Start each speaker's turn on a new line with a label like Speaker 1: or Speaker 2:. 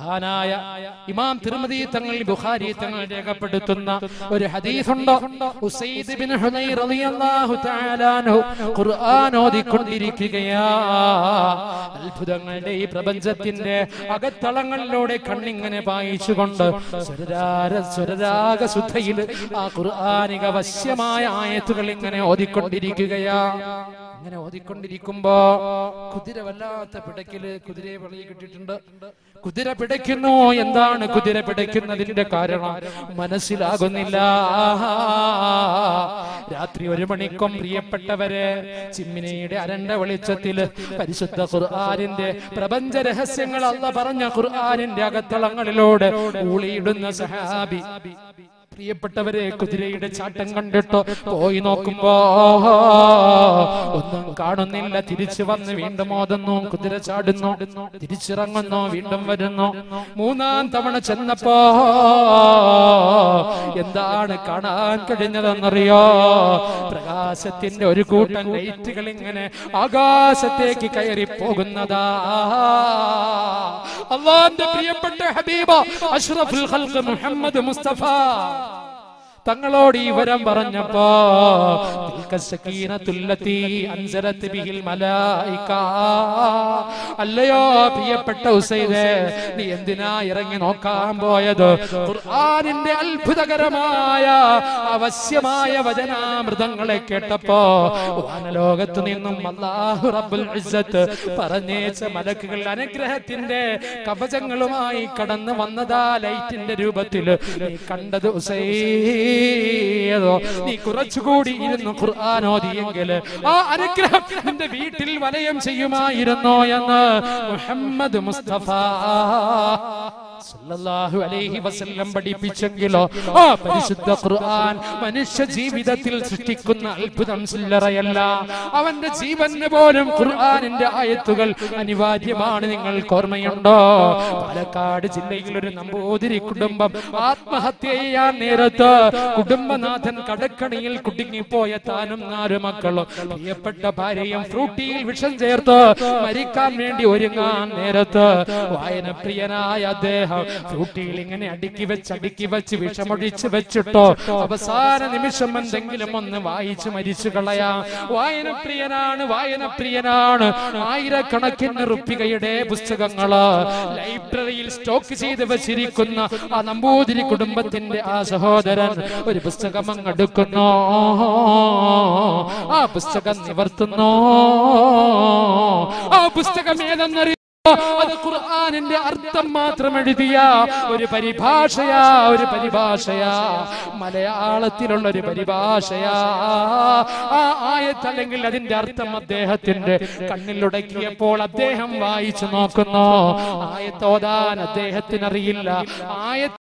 Speaker 1: മഹാനായ ഇമാം തിരുമതി തങ്ങൾ ബുഖാരി തങ്ങൾ രേഖപ്പെടുത്തുന്ന ഒരു ഹദീസുണ്ട്. ഉസൈദ് ബിൻ ഹുനൈർ റളിയല്ലാഹു തആല അൻഹു ഖുർആൻ ഓതിക്കൊണ്ടിരിക്കുകയാ. അത്ഭുതങ്ങളുടെ ഈ പ്രപഞ്ചത്തിന്റെ അകത്തളങ്ങളിലൂടെ കണ്ണിങ്ങനെ പായിച്ചുകൊണ്ട് സ്വരരാര സ്വരരാഗ സുധയിൽ ആ ഖുർആനിക വശ്യമായ ആയത്തുകൾ ഇങ്ങനെ ഓതിക്കൊണ്ടിരിക്കുകയാ. ഇങ്ങനെ ഓതിക്കൊണ്ടിരിക്കുമ്പോ കുതിര വല്ലാത്ത പിടക്കിൽ കുതിരയെ വെളിയിൽ കിട്ടിയിട്ടുണ്ട്. കുതിര പിടയ്ക്കുന്നു. എന്താണ് കുതിര പിടയ്ക്കുന്നതിന്റെ കാരണം? മനസ്സിലാകുന്നില്ല. രാത്രി ഒരു മണിക്കും പ്രിയപ്പെട്ടവരെ ചിമ്മിനിയുടെ അരണ്ട വെളിച്ചത്തിൽ പരിശുദ്ധ ഖുർആാനിന്റെ പ്രപഞ്ച രഹസ്യങ്ങൾ അല്ല പറഞ്ഞ ഖുർആാനിന്റെ അകത്തളങ്ങളിലൂടെ ഊളിയിടുന്ന സഹാബി. പ്രിയപ്പെട്ടവരെ കുതിരയുടെ ചാട്ടം കണ്ടിട്ട്? പോയി നോക്കുമ്പോ ഒന്നും കാണുന്നില്ല. തിരിച്ചു വന്ന് വീണ്ടും ഓതുന്നു. കുതിര ചാടുന്നു. തിരിച്ചിറങ്ങുന്നു. വീണ്ടും വരുന്നു. മൂന്നാം തവണ ചെന്നപ്പോ എന്താണ് കാണാൻ കഴിഞ്ഞതെന്നറിയോ? പ്രകാശത്തിന്റെ ഒരു കൂട്ടം ലൈറ്റുകൾ ഇങ്ങനെ ആകാശത്തേക്ക് കയറി പോകുന്നതാ അള്ളാന്റെ പ്രിയപ്പെട്ട ഹബീബ അഷ്റഫുൽ ഖൽഖ് മുഹമ്മദ് മുസ്തഫ. തങ്ങളോട് ഈ വരം പറഞ്ഞപ്പോ അല്ലയോ പ്രിയപ്പെട്ട ഉസൈദേ നീ എന്തിനാ ഇറങ്ങി നോക്കാൻ പോയത്? ഖുർആനിന്റെ അത്ഭുതകരമായ അവശ്യമായ വചനാമൃതങ്ങളെ കേട്ടപ്പോ ലോകത്ത് നിന്നും റബ്ബുൽ ഇസ്സത്ത് പറഞ്ഞേച്ച മലക്കുകൾ അനുഗ്രഹത്തിന്റെ കവചങ്ങളുമായി കടന്നു വന്നതാ ലൈറ്റിന്റെ രൂപത്തിൽ നീ കണ്ടത് ഉസൈദോ നീ കുറച്ചുകൂടി ഇരുന്ന് ഖുർആൻ ഓതിയെങ്കിൽ ആ അനുഗ്രഹം നിന്റെ വീട്ടിൽ വലയം ചെയ്യുമായിരുന്നോ എന്ന് മുഹമ്മദ് മുസ്തഫ. പഠിപ്പിച്ചെങ്കിലോ? ആ പരിശുദ്ധ ഖുർആൻ മനുഷ്യ ജീവിതത്തിൽ സൃഷ്ടിക്കുന്ന അത്ഭുതം ചില്ലറയല്ല. അവന്റെ ജീവന് പോലും ഖുർആാനിന്റെ ആയത്തുകൾ അനിവാര്യമാണ് നിങ്ങൾക്ക് ഓർമ്മയുണ്ടോ? പാലക്കാട് ജില്ലയിൽ ഒരു നമ്പൂതിരി കുടുംബം ആത്മഹത്യ ചെയ്യാൻ നേരത്ത് കുടുംബനാഥൻ കടക്കണിയിൽ കുടുങ്ങിപ്പോയ താനും നാല് മക്കളും. പ്രിയപ്പെട്ട ഭാര്യയും ഫ്രൂട്ടിയിൽ വിഷം ചേർത്ത് മരിക്കാൻ വേണ്ടി ഒരുങ്ങാൻ നേരത്ത് വായനപ്രിയനായ അദ്ദേഹം ഫ്രൂട്ടിയിൽ ഇങ്ങനെ അടുക്കി വെച്ച് അടുക്കി വെച്ച് വിഷമൊഴിച്ച് വെച്ചിട്ടോ? അവസാന നിമിഷം എന്തെങ്കിലും ഒന്ന് വായിച്ച് മരിച്ചു കളയാം. വായനപ്രിയനാണ് വായനപ്രിയനാണ് ആയിരക്കണക്കിന് റുപ്പികയുടെ പുസ്തകങ്ങൾ ലൈബ്രറിയിൽ സ്റ്റോക്ക് ചെയ്ത് വെച്ചിരിക്കുന്ന ആ നമ്പൂതിരി കുടുംബത്തിന്റെ ആ സഹോദരൻ ഒരു പുസ്തകം അങ്ങെടുക്കുന്നു ആ പുസ്തകം നിവർത്തുന്നു. ആ പുസ്തകം ഏതെന്നറിയ? അത് ഖുർആാനിന്റെ അർത്ഥം മാത്രം എഴുതിയ ഒരു പരിഭാഷയാ ഒരു പരിഭാഷയാ. മലയാളത്തിലുള്ള ഒരു പരിഭാഷയാ. ആ ആയത്ത് അല്ലെങ്കിൽ അതിന്റെ അർത്ഥം അദ്ദേഹത്തിന്റെ കണ്ണിലുടക്കിയപ്പോൾ അദ്ദേഹം വായിച്ചു നോക്കുന്നു. ആയത്തോതാൻ അദ്ദേഹത്തിന് അറിയില്ല ആയത്ത്